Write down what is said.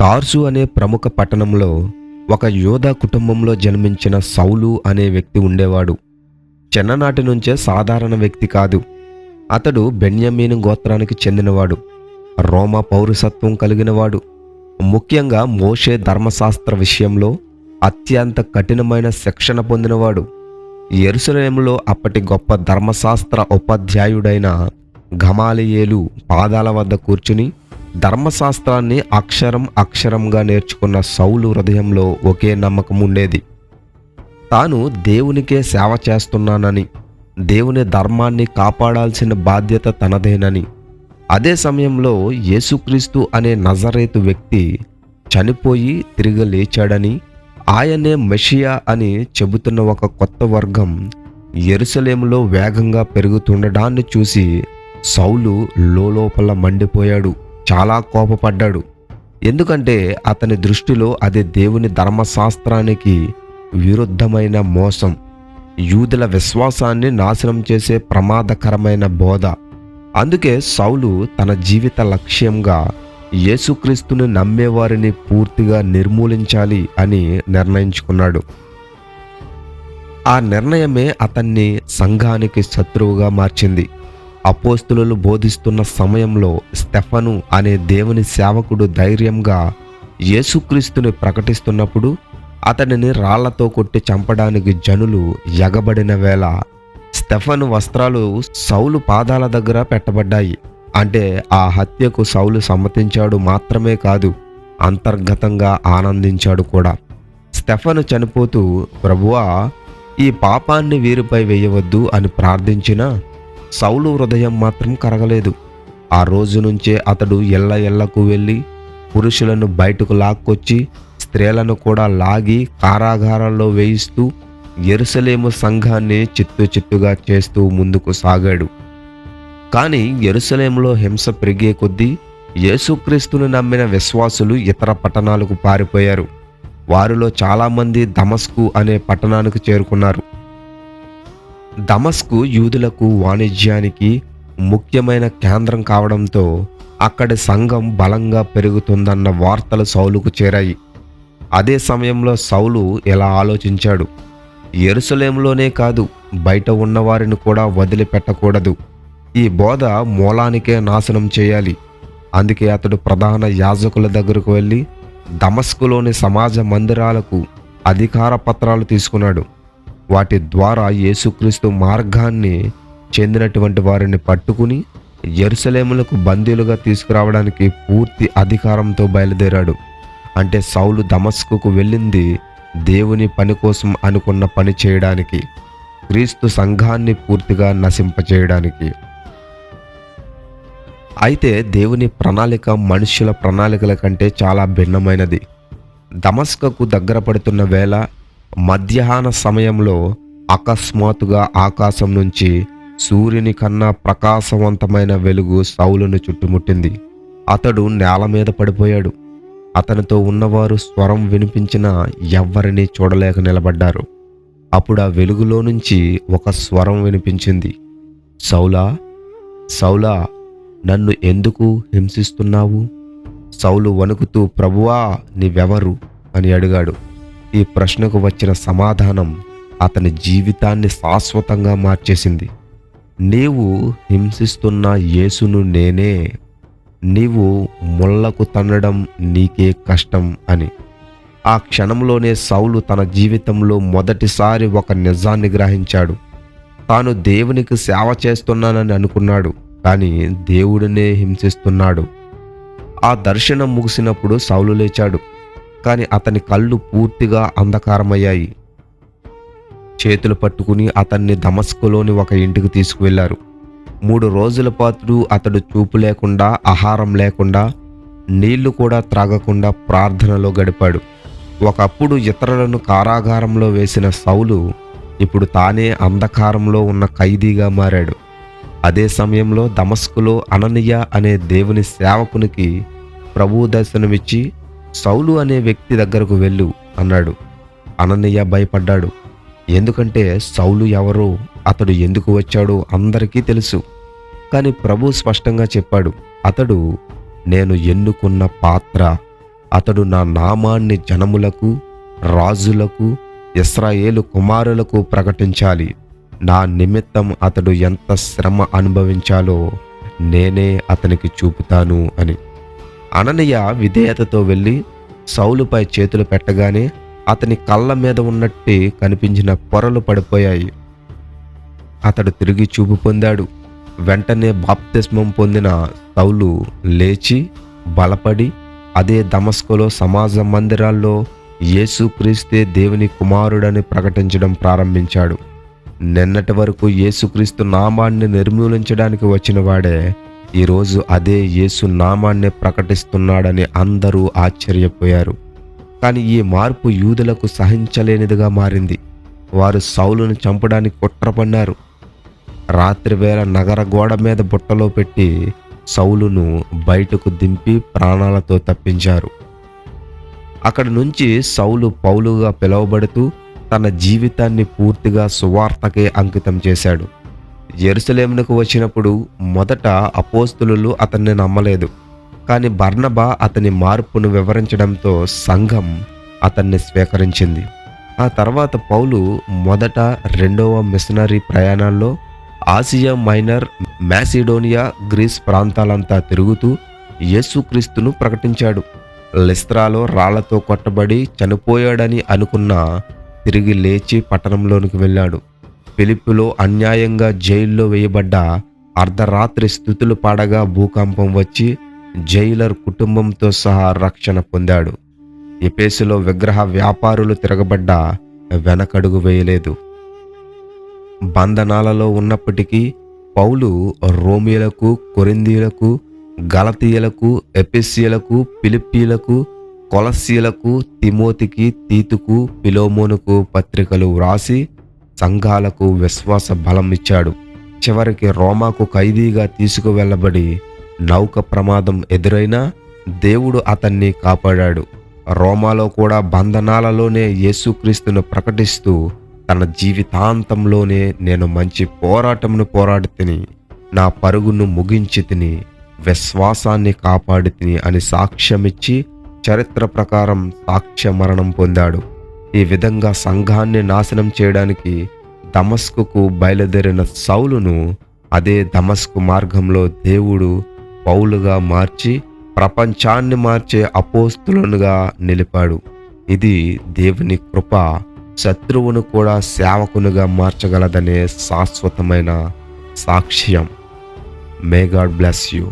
తార్సు అనే ప్రముఖ పట్టణంలో ఒక యోధా కుటుంబంలో జన్మించిన సౌలు అనే వ్యక్తి ఉండేవాడు. చిన్ననాటి నుంచే సాధారణ వ్యక్తి కాదు. అతడు బెన్యమీను గోత్రానికి చెందినవాడు. రోమ పౌరసత్వం కలిగినవాడు. ముఖ్యంగా మోషే ధర్మశాస్త్ర విషయంలో అత్యంత కఠినమైన శిక్షణ పొందినవాడు. ఎరుసలేములో అప్పటి గొప్ప ధర్మశాస్త్ర ఉపాధ్యాయుడైన గమాలియేలు పాదాల వద్ద కూర్చుని ధర్మశాస్త్రాన్ని అక్షరం అక్షరంగా నేర్చుకున్న సౌలు హృదయంలో ఒకే నమ్మకం ఉండేది. తాను దేవునికే సేవ చేస్తున్నానని దేవుని ధర్మాన్ని కాపాడాల్సిన బాధ్యత తనదేనని అదే సమయంలో యేసుక్రీస్తు అనే నజరేతు వ్యక్తి చనిపోయి తిరిగి లేచాడని ఆయనే మెషియా అని చెబుతున్న ఒక కొత్త వర్గం ఎరుసలేములో వేగంగా పెరుగుతుండడాన్ని చూసి సౌలు లోపల మండిపోయాడు. చాలా కోపపడ్డాడు. ఎందుకంటే అతని దృష్టిలో అది దేవుని ధర్మశాస్త్రానికి విరుద్ధమైన మోసం. యూదుల విశ్వాసాన్ని నాశనం చేసే ప్రమాదకరమైన బోధ. అందుకే సౌలు తన జీవిత లక్ష్యంగా యేసుక్రీస్తుని నమ్మేవారిని పూర్తిగా నిర్మూలించాలి అని నిర్ణయించుకున్నాడు. ఆ నిర్ణయమే అతన్ని సంఘానికి శత్రువుగా మార్చింది. అపోస్తులు బోధిస్తున్న సమయంలో స్టెఫను అనే దేవుని సేవకుడు ధైర్యంగా యేసుక్రీస్తుని ప్రకటిస్తున్నప్పుడు అతనిని రాళ్ళతో కొట్టి చంపడానికి జనులు ఎగబడిన వేళ స్టెఫను వస్త్రాలు సౌలు పాదాల దగ్గర పెట్టబడ్డాయి. అంటే ఆ హత్యకు సౌలు సమ్మతించాడు మాత్రమే కాదు అంతర్గతంగా ఆనందించాడు కూడా. స్టెఫను చనిపోతూ ప్రభువా ఈ పాపాన్ని వీరిపై వేయవద్దు అని ప్రార్థించినా సౌలు హృదయం మాత్రం కరగలేదు. ఆ రోజు నుంచే అతడు ఎల్ల ఎల్లకు వెళ్ళి పురుషులను బయటకు లాక్కొచ్చి స్త్రీలను కూడా లాగి కారాగారాల్లో వేయిస్తూ ఎరుసలేము సంఘాన్ని చిత్తు చిత్తుగా చేస్తూ ముందుకు సాగాడు. కానీ ఎరుసలేములో హింస పెరిగే కొద్దీ యేసుక్రీస్తును నమ్మిన విశ్వాసులు ఇతర పట్టణాలకు పారిపోయారు. వారిలో చాలామంది దమస్కు అనే పట్టణానికి చేరుకున్నారు. దమస్కు యూదులకు వాణిజ్యానికి ముఖ్యమైన కేంద్రం కావడంతో అక్కడి సంఘం బలంగా పెరుగుతుందన్న వార్తలు సౌలుకు చేరాయి. అదే సమయంలో సౌలు ఇలా ఆలోచించాడు. ఎరుసలేంలోనే కాదు బయట ఉన్నవారిని కూడా వదిలిపెట్టకూడదు. ఈ బోధ మూలానికే నాశనం చేయాలి. అందుకే అతడు ప్రధాన యాజకుల దగ్గరకు వెళ్ళి దమస్కులోని సమాజ మందిరాలకు అధికార పత్రాలు తీసుకున్నాడు. వాటి ద్వారా యేసుక్రీస్తు మార్గాన్ని చెందినటువంటి వారిని పట్టుకుని ఎరుసలేములకు బందీలుగా తీసుకురావడానికి పూర్తి అధికారంతో బయలుదేరాడు. అంటే సౌలు దమస్కుకు వెళ్ళింది దేవుని పని కోసం అనుకున్న పని చేయడానికి క్రీస్తు సంఘాన్ని పూర్తిగా నశింపచేయడానికి. అయితే దేవుని ప్రణాళిక మనుష్యుల ప్రణాళికల కంటే చాలా భిన్నమైనది. దమస్కకు దగ్గర పడుతున్న వేళ మధ్యాహ్న సమయంలో అకస్మాత్తుగా ఆకాశం నుంచి సూర్యుని కన్నా ప్రకాశవంతమైన వెలుగు సౌలును చుట్టుముట్టింది. అతడు నేల మీద పడిపోయాడు. అతనితో ఉన్నవారు స్వరం వినిపించినా ఎవ్వరినీ చూడలేక నిలబడ్డారు. అప్పుడు ఆ వెలుగులో నుంచి ఒక స్వరం వినిపించింది. సౌలా సౌలా నన్ను ఎందుకు హింసిస్తున్నావు? సౌలు వణుకుతూ ప్రభువా నీవెవరు? అని అడిగాడు. ఈ ప్రశ్నకు వచ్చిన సమాధానం అతని జీవితాన్ని శాశ్వతంగా మార్చేసింది. నీవు హింసిస్తున్న యేసును నేనే నీవు ముళ్ళకు తన్నడం నీకే కష్టం అని. ఆ క్షణంలోనే సౌలు తన జీవితంలో మొదటిసారి ఒక నిజాన్ని గ్రహించాడు. తాను దేవునికి సేవ చేస్తున్నానని అనుకున్నాడు కానీ దేవుడినే హింసిస్తున్నాడు. ఆ దర్శనం ముగిసినప్పుడు సౌలు లేచాడు. కానీ అతని కళ్ళు పూర్తిగా అంధకారమయ్యాయి. చేతులు పట్టుకుని అతన్ని దమస్కులోని ఒక ఇంటికి తీసుకువెళ్ళారు. మూడు రోజుల పాటు అతడు చూపు లేకుండా ఆహారం లేకుండా నీళ్ళు కూడా త్రాగకుండా ప్రార్థనలో గడిపాడు. ఒకప్పుడు ఇతరులను కారాగారంలో వేసిన సౌలు ఇప్పుడు తానే అంధకారంలో ఉన్న ఖైదీగా మారాడు. అదే సమయంలో దమస్కులో అననీయ అనే దేవుని సేవకునికి ప్రభు దర్శనమిచ్చి సౌలు అనే వ్యక్తి దగ్గరకు వెళ్ళు అన్నాడు. అనన్నయ్య భయపడ్డాడు. ఎందుకంటే సౌలు ఎవరో అతడు ఎందుకు వచ్చాడో అందరికీ తెలుసు. కానీ ప్రభు స్పష్టంగా చెప్పాడు అతడు నేను ఎన్నుకున్న పాత్ర అతడు నా నామాన్ని జనములకు రాజులకు ఇస్రాయేలు కుమారులకు ప్రకటించాలి. నా నిమిత్తం అతడు ఎంత శ్రమ అనుభవించాలో నేనే అతనికి చూపుతాను అని. అననీయ విధేయతతో వెళ్ళి సౌలుపై చేతులు పెట్టగానే అతని కళ్ళ మీద ఉన్నట్టే కనిపించిన పొరలు పడిపోయాయి. అతడు తిరిగి చూపు పొందాడు. వెంటనే బాప్తిస్మం పొందిన సౌలు లేచి బలపడి అదే దమస్కులో సమాజ మందిరాల్లో యేసుక్రీస్తే దేవుని కుమారుడని ప్రకటించడం ప్రారంభించాడు. నిన్నటి వరకు యేసుక్రీస్తు నామాన్ని నిర్మూలించడానికి వచ్చిన వాడే ఈరోజు అదే యేసు నామాన్ని ప్రకటిస్తున్నాడని అందరూ ఆశ్చర్యపోయారు. కానీ ఈ మార్పు యూదులకు సహించలేనిదిగా మారింది. వారు సౌలును చంపడానికి కుట్రపన్నారు రాత్రివేళ నగర గోడ మీద బుట్టలో పెట్టి సౌలును బయటకు దింపి ప్రాణాలతో తప్పించారు. అక్కడి నుంచి సౌలు పౌలుగా పిలువబడుతూ తన జీవితాన్ని పూర్తిగా సువార్తకే అంకితం చేశాడు. జెరుసలేమునకు వచ్చినప్పుడు మొదట అపోస్తులు అతన్ని నమ్మలేదు. కానీ బర్నబా అతని మార్పును వివరించడంతో సంఘం అతన్ని స్వీకరించింది. ఆ తర్వాత పౌలు మొదట రెండవ మిషనరీ ప్రయాణాల్లో ఆసియా మైనర్ మ్యాసిడోనియా గ్రీస్ ప్రాంతాలంతా తిరుగుతూ యేసుక్రీస్తును ప్రకటించాడు. లిస్త్రాలో రాళ్ళతో కొట్టబడి చనిపోయాడని అనుకున్న తిరిగి లేచి పట్టణంలోనికి వెళ్ళాడు. పిలుపులో అన్యాయంగా జైల్లో వేయబడ్డ అర్ధరాత్రి స్థుతులు పాడగా భూకంపం వచ్చి జైలర్ కుటుంబంతో సహా రక్షణ పొందాడు. ఎపేసులో విగ్రహ వ్యాపారులు తిరగబడ్డ వెనకడుగు వేయలేదు. బంధనాలలో ఉన్నప్పటికీ పౌలు రోమిలకు కొరిందీలకు గలతీయులకు ఎపిసియలకు పిలిప్పీలకు కొలసీలకు తిమోతికి తీతుకు పిలోమోనుకు పత్రికలు వ్రాసి సంఘాలకు విశ్వాస బలం ఇచ్చాడు. చివరికి రోమాకు ఖైదీగా తీసుకువెళ్ళబడి నౌక ప్రమాదం ఎదురైనా దేవుడు అతన్ని కాపాడాడు. రోమాలో కూడా బంధనాలలోనే యేసుక్రీస్తును ప్రకటిస్తూ తన జీవితాంతంలోనే నేను మంచి పోరాటమును పోరాడి తిని నా పరుగును ముగించి తిని విశ్వాసాన్ని కాపాడి తిని అని సాక్ష్యమిచ్చి చరిత్ర ప్రకారం సాక్ష్య మరణం పొందాడు. ఈ విధంగా సంఘాన్ని నాశనం చేయడానికి దమస్కుకు బయలుదేరిన సౌలును అదే దమస్కు మార్గంలో దేవుడు పౌలుగా మార్చి ప్రపంచాన్ని మార్చే అపోస్తులనుగా నిలిపాడు. ఇది దేవుని కృప శత్రువును కూడా సేవకునిగా మార్చగలదనే శాశ్వతమైన సాక్ష్యం. May God bless you